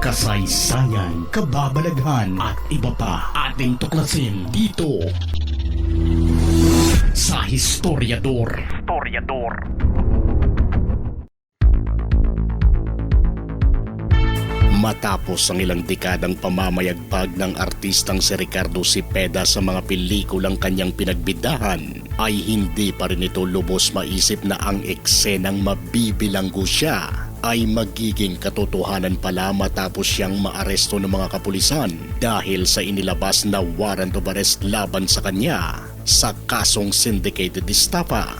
kasaysayan, kababalaghan at iba pa ating tuklasin dito sa Historiador. Historiador. Matapos ang ilang dekadang pamamayagpag ng artistang si Ricardo Cepeda sa mga pelikulang kanyang pinagbidahan, ay hindi pa rin ito lubos maisip na ang eksenang mabibilanggo siya ay magiging katotohanan pala matapos siyang maaresto ng mga kapulisan dahil sa inilabas na warrant of arrest laban sa kanya sa kasong syndicated estafa.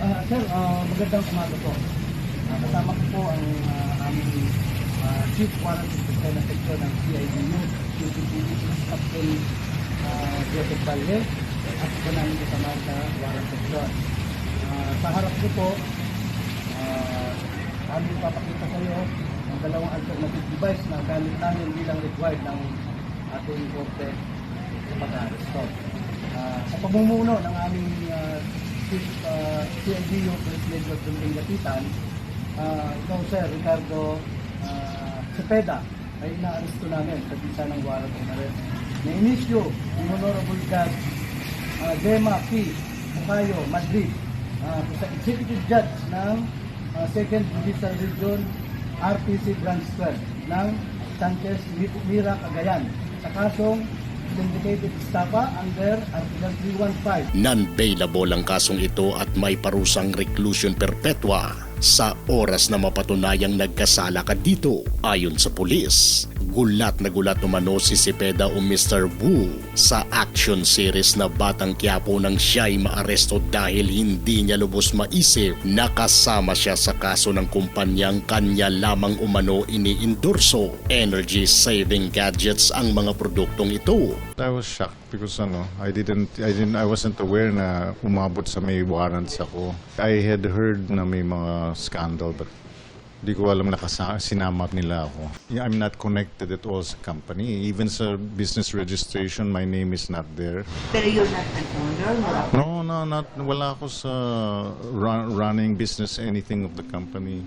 Ah, sir, ah, magandang umaga po. Ah, kasama ko po ang ah, aming ah, Chief Warrant Officer na Section ng CIDU, CCTV Captain uh, Joseph Palhe, at po namin kasama sa Warrant Section. Ah, sa harap ko po, uh, aming papakita sa iyo ang dalawang alternative device na gamit namin bilang required ng ating korte sa pag-aresto. Ah, sa pamumuno ng aming uh, Chief uh, CLGU President of Dumbing Lapitan, uh, ikaw Sir Ricardo uh, Cepeda ay inaaresto namin sa bisa ng warrant of arrest. Na-inisyo ni Honorable Judge uh, Dema P. Bukayo, Madrid, uh, sa Executive Judge ng uh, Second Judicial Region RPC Branch 12 ng Sanchez Mira Cagayan. Sa kasong syndicated estafa under Article 315 Non-bailable ang kasong ito at may parusang reclusion perpetua sa oras na mapatunayang nagkasala ka dito. Ayon sa pulis, gulat na gulat umano si Cepeda o Mr. Wu sa action series na Batang Quiapo nang siya'y maaresto dahil hindi niya lubos maisip na kasama siya sa kaso ng kumpanyang kanya lamang umano iniindorso. Energy saving gadgets ang mga produktong ito. I was shocked because ano, I didn't I didn't I wasn't aware na umabot sa may warrants ako. I had heard na may mga scandal but di ko alam na sinama nila ako. I'm not connected at all sa company. Even sa business registration, my name is not there. Pero you're not an owner, No, no, not wala ako sa run, running business anything of the company.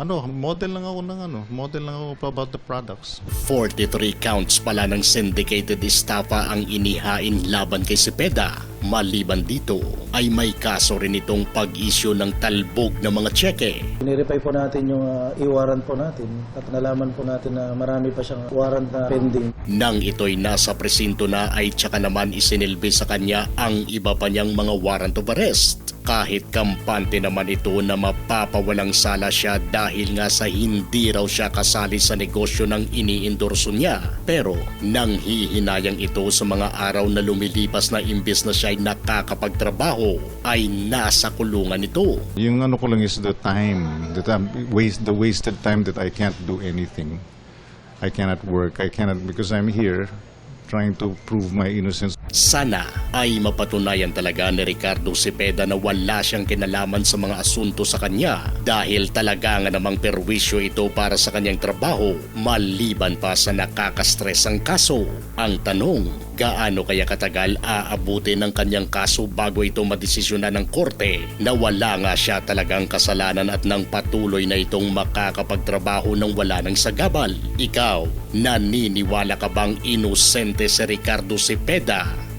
Ano, model lang ako ng ano, model lang ako about the products. 43 counts pala ng syndicated estafa ang inihain laban kay Cepeda. Maliban dito ay may kaso rin itong pag-issue ng talbog ng mga tseke. Nirepay po natin yung uh, i-warrant po natin at nalaman po natin na marami pa siyang warrant na pending. Nang ito'y nasa presinto na ay tsaka naman isinilbi sa kanya ang iba pa niyang mga warrant of arrest. Kahit kampante naman ito na mapapawalang sala siya dahil nga sa hindi raw siya kasali sa negosyo ng iniindorso niya. Pero nang hihinayang ito sa mga araw na lumilipas na imbes na siya ay nakakapagtrabaho ay nasa kulungan ito. Yung ano ko lang is the time that I'm waste the wasted time that I can't do anything. I cannot work. I cannot because I'm here trying to prove my innocence. Sana ay mapatunayan talaga ni Ricardo Cepeda na wala siyang kinalaman sa mga asunto sa kanya dahil talaga nga namang perwisyo ito para sa kanyang trabaho maliban pa sa nakakastress ang kaso. Ang tanong, gaano kaya katagal aabutin ng kanyang kaso bago ito madesisyonan ng korte na wala nga siya talagang kasalanan at nang patuloy na itong makakapagtrabaho ng wala ng sagabal. Ikaw, naniniwala ka bang inosente si Ricardo Cepeda